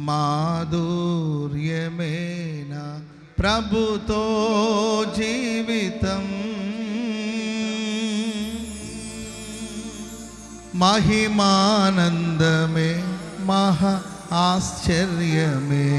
మాధుర్యమేనా ప్రభుతో జీవితం. మహిమానందమే మహా ఆశ్చర్యమే.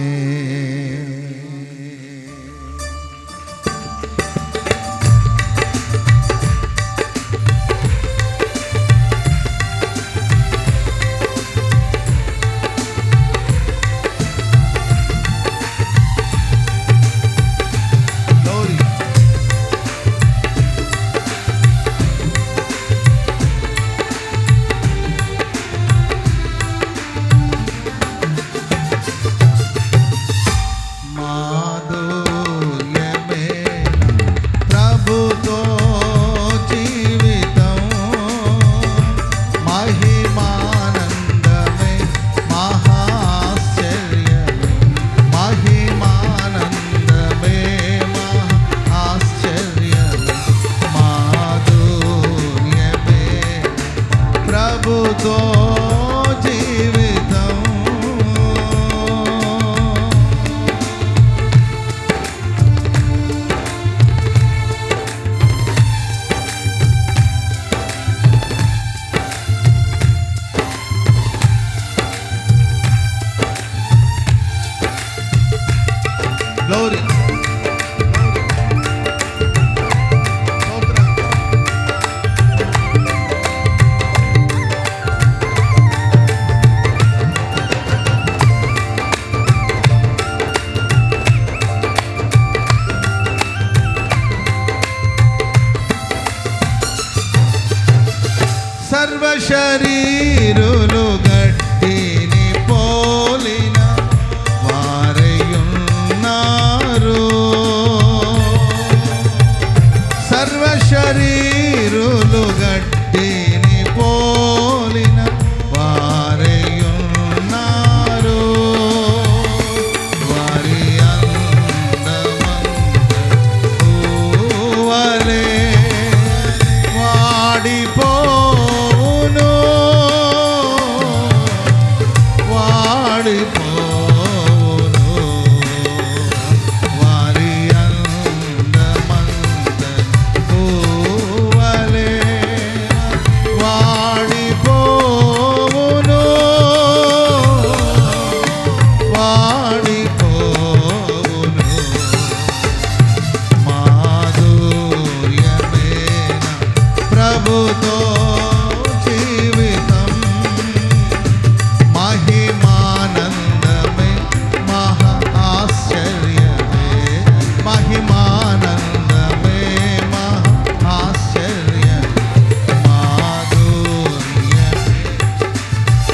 ప్రభుతో జీవి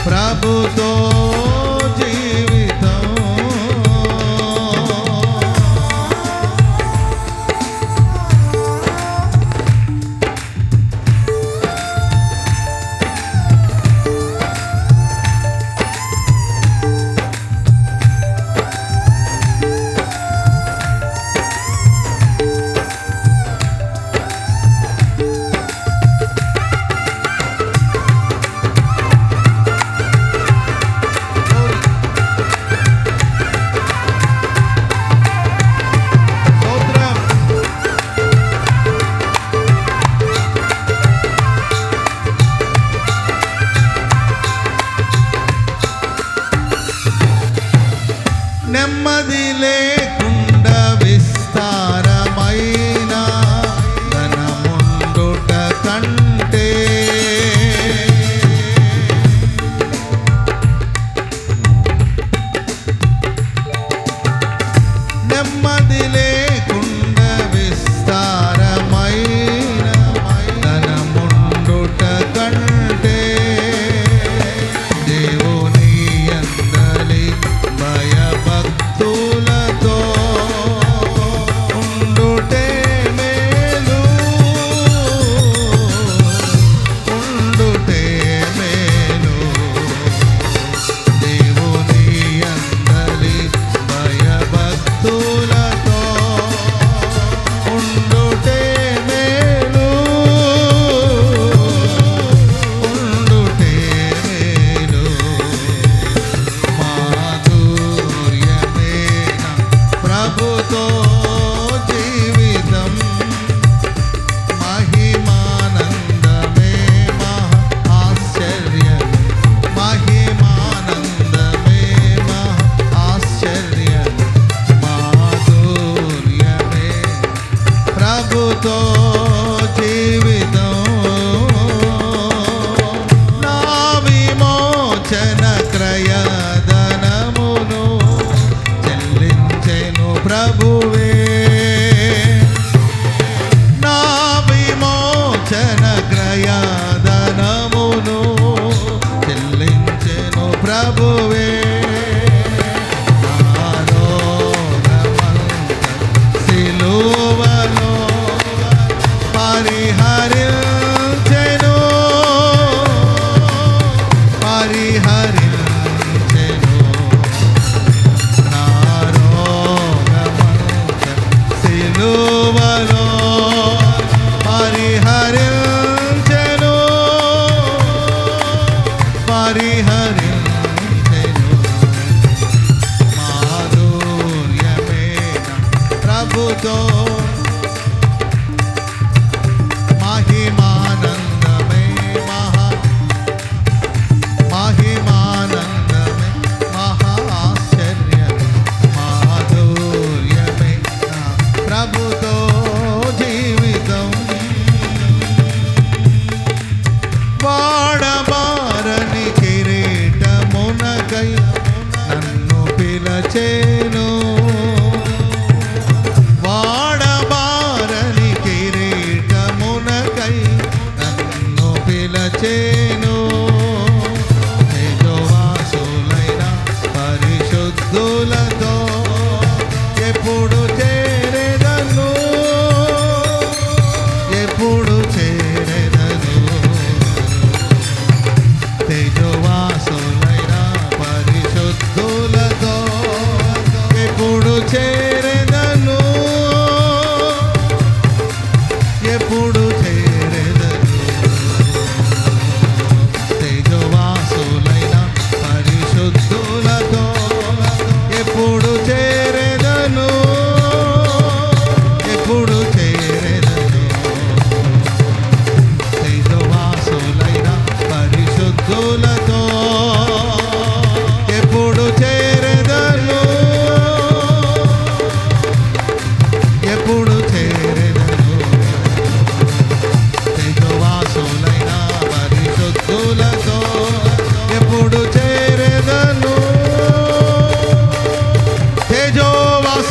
pra Budô. నెమ్మది లేకుండా విస్తార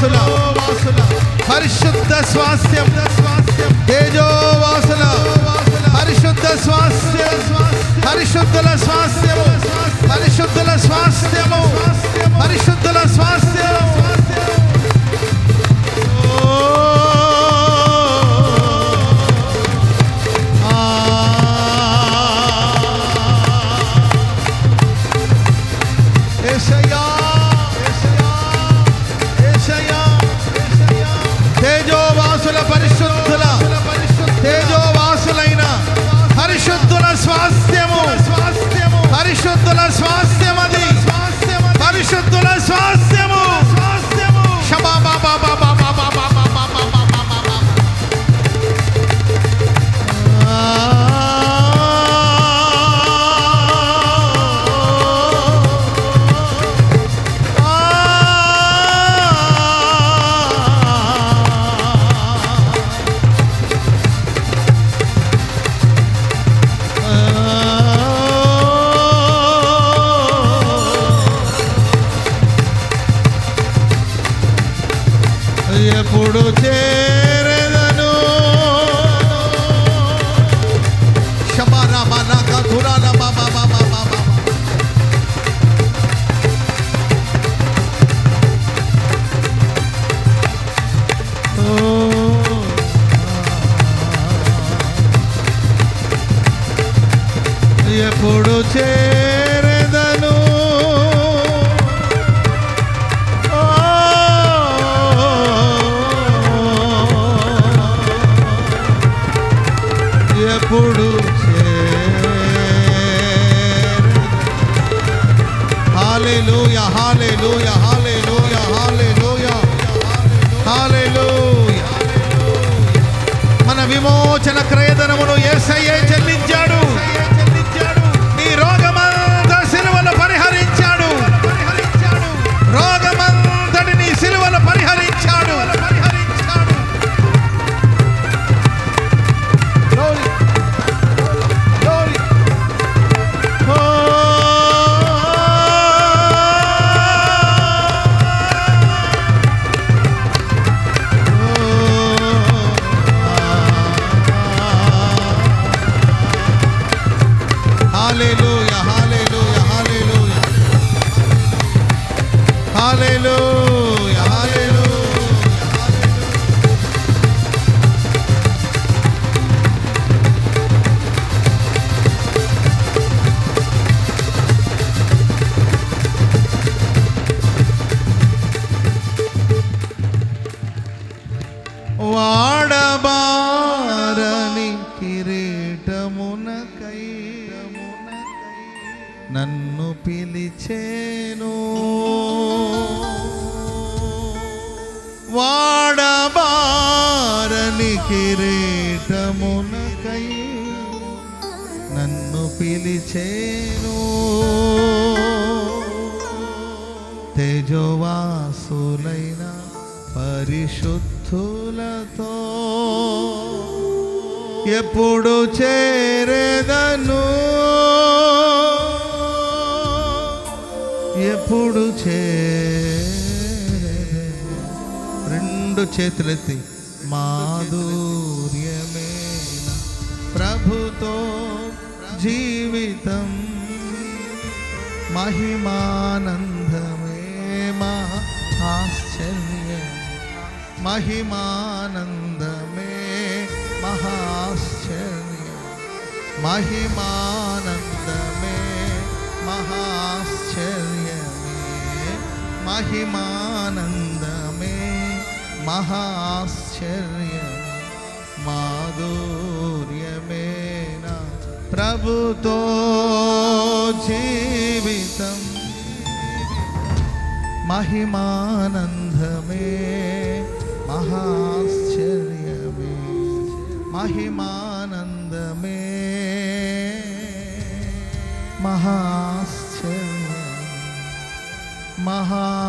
తేజోవాసుల పరిశుద్ధ స్వాస్థ్యం తేజోవాసుల పరిశుద్ధ స్వాస్థ్యం పరిశుద్ధుల స్వాస్థ్యము పరిశుద్ధుల స్వాస్థ్యము పరిశుద్ధుల స్వాస్థ్యం ఏసయ్యా ఏసయ్యా పరిశుద్ధుల స్వాస్థ్యము. పరిశుద్ధుల స్వాస్థ్యం ఎప్పుడు చేరెదను శబారా మనా కథురాల బాబా బాబా బాబా ఎప్పుడు చేరెదను ఎప్పుడు hallelujah hallelujah hallelujah hallelujah hallelujah మన విమోచన క్రయధనమును యేసయ్యే చెల్లించాడు. కిరీటమునకై నన్ను పిలిచేను. తేజోవాసులైన పరిశుద్ధులతో ఎప్పుడు చేరేదను? ఎప్పుడు చే రెండు చేతులెత్తి. మాధుర్యమేన ప్రభుతో జీవితం. మహిమానందమే మహా ఆశ్చర్యం మహిమానందమే మహాశ్చర్యం మహిమానందమే మహాశ్చర్యమే. మహిమానందమే మహాశ్చర్యం ఆశ్చర్య. మాధుర్యమేనా? ప్రభుతో జీవితం. మహిమానందమే మహాశ్చర్యమే. మహిమానందమే మహాశ్చర్య మహా